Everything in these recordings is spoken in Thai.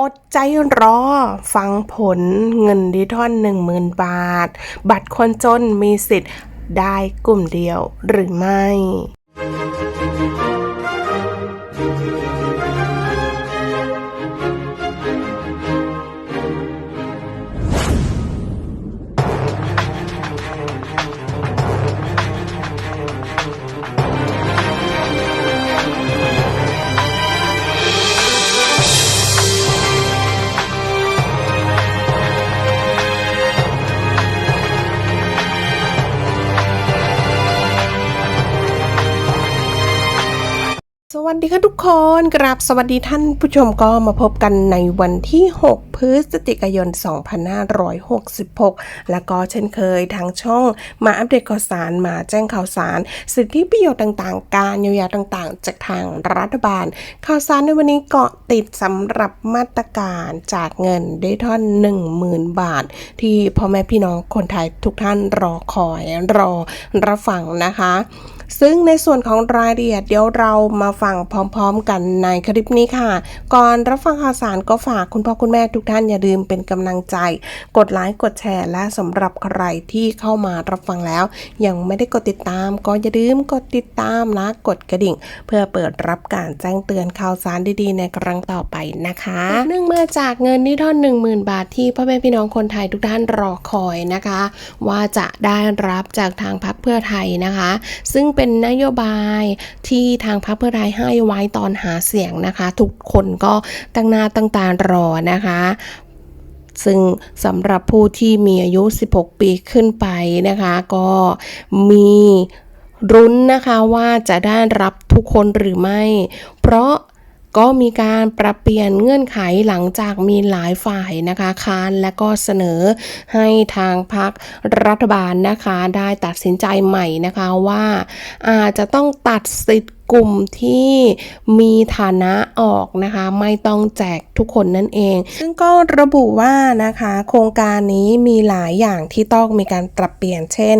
อดใจรอ ฟังผลเงินดิจิทอน10,000 บาท บัตรคนจนมีสิทธิ์ได้กลุ่มเดียวหรือไม่ วัสดีค่ะทุกคนกราบสวัสดีท่านผู้ชมก็มาพบกันในวันที่ 6 พฤศจิกายน 2566 แล้วก็เช่นเคยทางช่องมาอัปเดตข่าวสารมาแจ้งข่าวสาร สิทธิประโยชน์ต่างๆ การเยียวยาต่างๆ จากทางรัฐบาล ข่าวสารในวันนี้เกาะติดสำหรับมาตรการจากเงินได้ท่อน10,000 บาท ที่พ่อแม่พี่น้องคนไทยทุกท่านรอคอยรอรับฟังนะคะซึ่งในส่วนของรายละเอียดเดี๋ยวเรามาฟังพร้อมๆ กันในคลิปนี้ค่ะ ก่อนรับฟังข่าวสารก็ฝากคุณพ่อคุณแม่ทุกท่านอย่าลืมเป็นกำลังใจ กดไลค์กดแชร์และสำหรับใครที่เข้ามารับฟังแล้ว ยังไม่ได้กดติดตาม ก็อย่าลืมกดติดตามและกดกระดิ่ง เพื่อเปิดรับการแจ้งเตือนข่าวสารดีๆ ในครั้งต่อไปนะคะเนื่องมาจากเงินที่ท่อน10,000 บาทที่พ่อแม่พี่น้องคนไทยทุกท่านรอคอยนะคะ ว่าจะได้รับจากทางพรรคเพื่อไทยนะคะ ซึ่งเป็นนโยบายที่ทางพรรคเพื่อไทยให้ไว้ตอนหาเสียงนะคะ ทุกคนก็ตั้งหน้าตั้งตารอนะคะซึ่งสำหรับผู้ที่มีอายุ 16 ปีขึ้นไปนะคะ ก็มีรุ้นนะคะว่าจะได้รับทุกคนหรือไม่ เพราะก็มีการปรับเปลี่ยนเงื่อนไขหลังจากมีหลายฝ่ายนะคะค้านและก็เสนอให้ทางพรรครัฐบาลนะคะ ได้ตัดสินใจใหม่นะคะว่าอาจจะต้องตัดสิทธิ์ กลุ่มที่มีฐานะออกนะคะ ไม่ต้องแจกทุกคนนั่นเอง ซึ่งก็ระบุว่านะคะ โครงการนี้มีหลายอย่างที่ต้องมีการปรับเปลี่ยน เช่น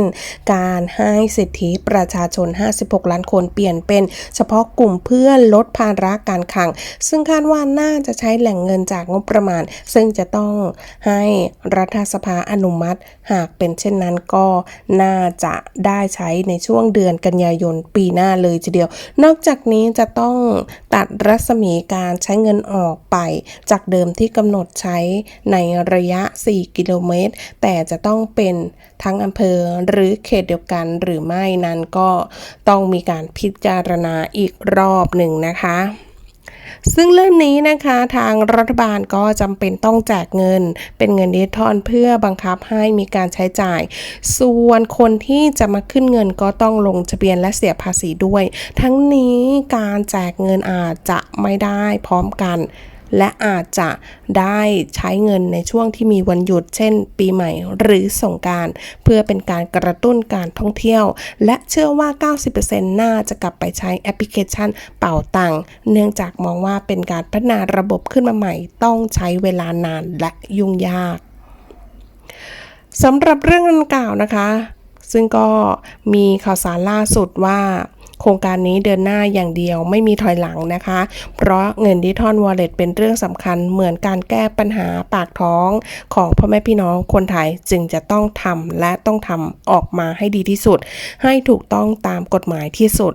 การให้สิทธิประชาชน 56 ล้านคนเปลี่ยนเป็น เฉพาะกลุ่มเพื่อลดภาระการคลัง ซึ่งคาดว่าน่าจะใช้แหล่งเงินจากงบประมาณ ซึ่งจะต้องให้รัฐสภาอนุมัติ หากเป็นเช่นนั้นก็น่าจะได้ใช้ในช่วงเดือนกันยายนปีหน้าเลยทีเดียวนอกจากนี้จะต้องตัดรัศมีการใช้เงินออกไป จากเดิมที่กำหนดใช้ในระยะ 4 กิโลเมตร แต่จะต้องเป็นทั้งอำเภอหรือเขตเดียวกันหรือไม่นั้นก็ต้องมีการพิจารณาอีกรอบหนึ่งนะคะ ซึ่งเรื่องนี้นะคะทางรัฐบาลก็จำเป็นต้องแจกเงิน เป็นเงินดิจิทัลเพื่อบังคับให้มีการใช้จ่าย ส่วนคนที่จะมาขึ้นเงินก็ต้องลงทะเบียนและเสียภาษีด้วย ทั้งนี้การแจกเงินอาจจะไม่ได้พร้อมกัน และอาจจะได้ใช้เงินในช่วงที่มีวันหยุด เช่น ปีใหม่หรือสงการเพื่อเป็นการกระตุ้นการท่องเที่ยว และเชื่อว่า 90%น่าจะกลับไปใช้แอปพลิเคชันเป่าตังค์เนื่องจากมองว่าเป็นการพัฒนาระบบขึ้นมาใหม่ ต้องใช้เวลานานและยุ่งยากสำหรับเรื่องดังกล่าวนะคะ ซึ่งก็มีข่าวสารล่าสุดว่า โครงการนี้เดินหน้าอย่างเดียวไม่มีถอยหลังนะคะ เพราะเงินดิจิทอลวอลเล็ตเป็นเรื่องสำคัญเหมือนการแก้ปัญหาปากท้องของพ่อแม่พี่น้องคนไทยจึงจะต้องทำและต้องทำออกมาให้ดีที่สุด ให้ถูกต้องตามกฎหมายที่สุด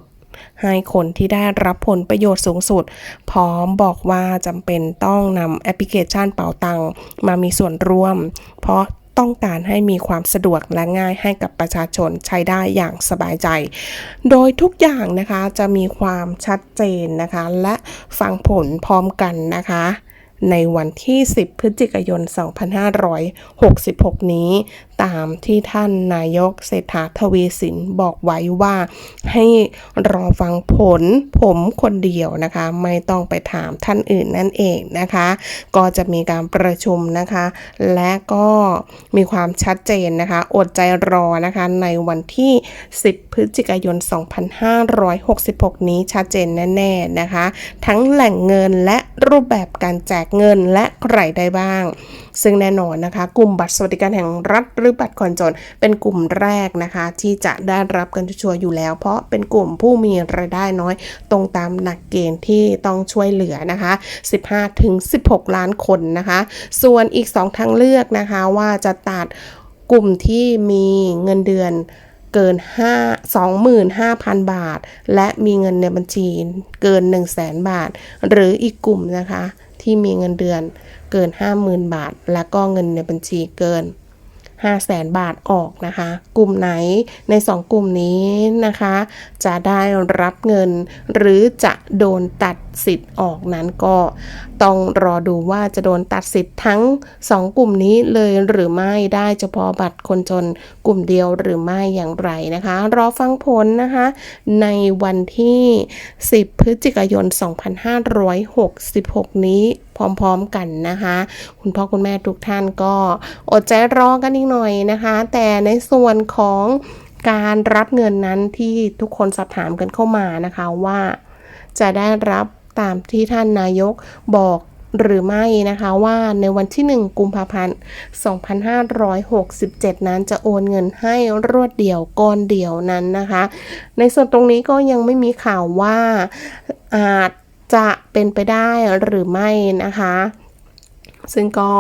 ให้คนที่ได้รับผลประโยชน์สูงสุด พร้อมบอกว่าจำเป็นต้องนำแอปพลิเคชันเป๋าตังค์มามีส่วนร่วม เพราะ ต้องการให้มีความสะดวกและง่ายให้กับประชาชนใช้ได้อย่างสบายใจ โดยทุกอย่างนะคะจะมีความชัดเจนนะคะ และฟังผลพร้อมกันนะคะในวันที่ 10 พฤศจิกายน 2566 นี้ ตามที่ท่านนายกเศรษฐาทวีสินบอกไว้ว่าให้รอฟังผลผมคนเดียวนะคะ ไม่ต้องไปถามท่านอื่นนั่นเองนะคะ ก็จะมีการประชุมนะคะ และก็มีความชัดเจนนะคะ อดใจรอนะคะในวันที่ 10 พฤศจิกายน 2566 นี้ชัดเจนแน่ๆนะคะ ทั้งแหล่งเงินและรูปแบบการแจกเงินและใครได้บ้าง ซึ่งแน่นอนนะคะ กลุ่มบัตรสวัสดิการแห่งรัฐหรือรือบัตรคนจน เป็นกลุ่มแรกนะคะ ที่จะได้รับกันชัวร์อยู่แล้ว เพราะเป็นกลุ่มผู้มีรายได้น้อย ตรงตามหลักเกณฑ์ที่ต้องช่วยเหลือนะคะ 15ถึง16 ล้านคนนะคะ ส่วนอีก 2 ทางเลือกนะคะว่าจะตัดกลุ่มที่มีเงินเดือนเกิน 5 25,000 บาท และมีเงินในบัญชีเกิน 1 0 0 0 0แบาท หรืออีกกลุ่มนะคะ ที่มีเงินเดือนเกิน 50,000 บาท และก็เงินในบัญชีเกิน 5 0 0แสนบาทออกนะคะ กลุ่มไหนใน 2 กลุ่มนี้นะคะ จะได้รับเงินหรือจะโดนตัดสิทธิ์ออกนั้นก็ ต้องรอดูว่าจะโดนตัดสิทธิ์ทั้ง 2 กลุ่มนี้เลยหรือไม่ได้เฉพาะบัตรคนจนกลุ่มเดียวหรือไม่อย่างไรนะคะ รอฟังผลนะคะ ในวันที่ 10 พฤศจิกายน 2566 นี้พร้อมๆกันนะคะ คุณพ่อคุณแม่ทุกท่านก็อดใจรอกันอีกหน่อยนะคะ แต่ในส่วนของการรับเงินนั้นที่ทุกคนสอบถามกันเข้ามานะคะว่าจะได้รับ ตามที่ท่านนายกบอกหรือไม่นะคะว่าในวันที่ 1 กุมภาพันธ์ 2567 นั้นจะโอนเงินให้รวดเดี่ยวก้อนเดียวนั้นนะคะ ในส่วนตรงนี้ก็ยังไม่มีข่าวว่าอาจจะเป็นไปได้หรือไม่นะคะ ซึ่งก็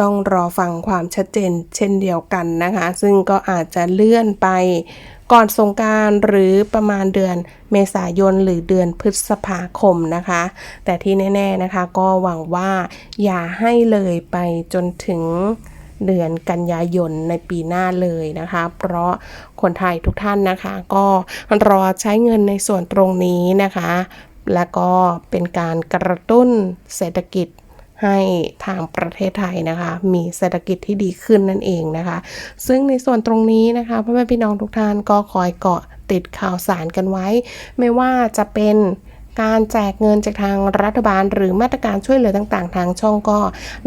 ต้องรอฟังความชัดเจนเช่นเดียวกันนะคะ ซึ่งก็อาจจะเลื่อนไป ก่อนสงการหรือประมาณเดือนเมษายนหรือเดือนพฤษภาคมนะคะ แต่ที่แน่ๆนะคะก็หวังว่าอย่าให้เลยไปจนถึงเดือนกันยายนในปีหน้าเลยนะคะ เพราะคนไทยทุกท่านนะคะ ก็รอใช้เงินในส่วนตรงนี้นะคะ และก็เป็นการกระตุ้นเศรษฐกิจ ให้ทางประเทศไทยนะคะ มีเศรษฐกิจที่ดีขึ้นนั่นเองนะคะ ซึ่งในส่วนตรงนี้นะคะพ่อแม่พี่น้องทุกท่านก็คอยเกาะติดข่าวสารกันไว้ ไม่ว่าจะเป็นการแจกเงินจากทางรัฐบาล หรือมาตรการช่วยเหลือต่างๆ ทางช่องก็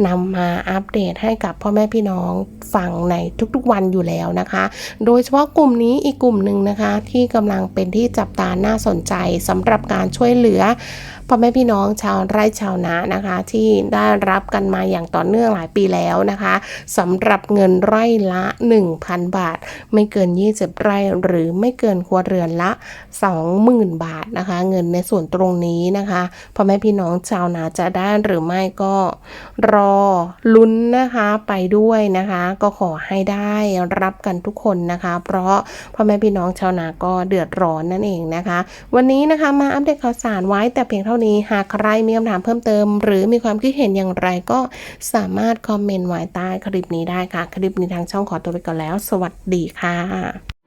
นำมาอัปเดตให้กับพ่อแม่พี่น้องฟังในทุกๆวันอยู่แล้วนะคะ โดยเฉพาะกลุ่มนี้อีกกลุ่มหนึ่งนะคะ ที่กำลังเป็นที่จับตาน่าสนใจสำหรับการช่วยเหลือ พ่อแม่พี่น้องชาวไร่ชาวนานะคะ ที่ได้รับกันมาอย่างต่อเนื่องหลายปีแล้วนะคะสำหรับเงินไร่ละ 1,000 บาท ไม่เกิน 20 ไร่หรือไม่เกินครัวเรือนละ 20,000 บาทนะคะ เงินในส่วนตรงนี้นะคะพ่อแม่พี่น้องชาวนาจะได้หรือไม่ก็รอลุ้นนะคะไปด้วยนะคะ ก็ขอให้ได้รับกันทุกคนนะคะ เพราะพ่อแม่พี่น้องชาวนาก็เดือดร้อนนั่นเองนะคะ วันนี้นะคะมาอัปเดตข่าวสารไว้แต่เพียงเท่านี้ หากใครมีคำถามเพิ่มเติม หรือมีความคิดเห็นอย่างไรก็สามารถคอมเมนต์ไว้ใต้คลิปนี้ได้ค่ะ คลิปนี้ทางช่องขอตัวไปก่อนแล้ว สวัสดีค่ะ